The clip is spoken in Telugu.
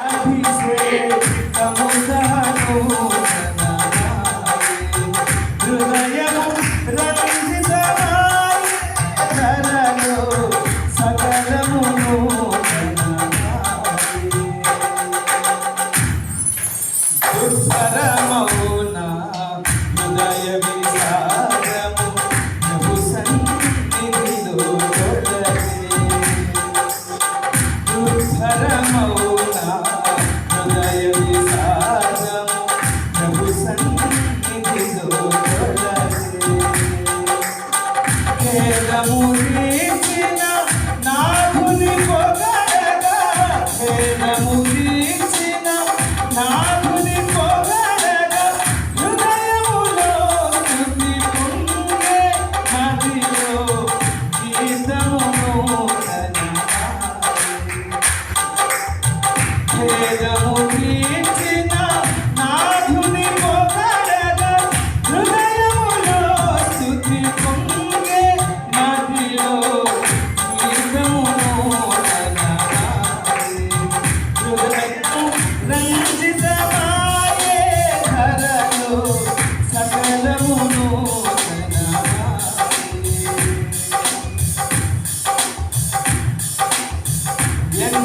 Happy Trails. ఖేదము తీర్చిన నాథుని పొగడగా ఖేదము తీర్చిన నాథుని పొగడగా హృదయములో శృతి పొంగే నదిలో గీతము నూతనమాయే. ఖేదము తీర్చిన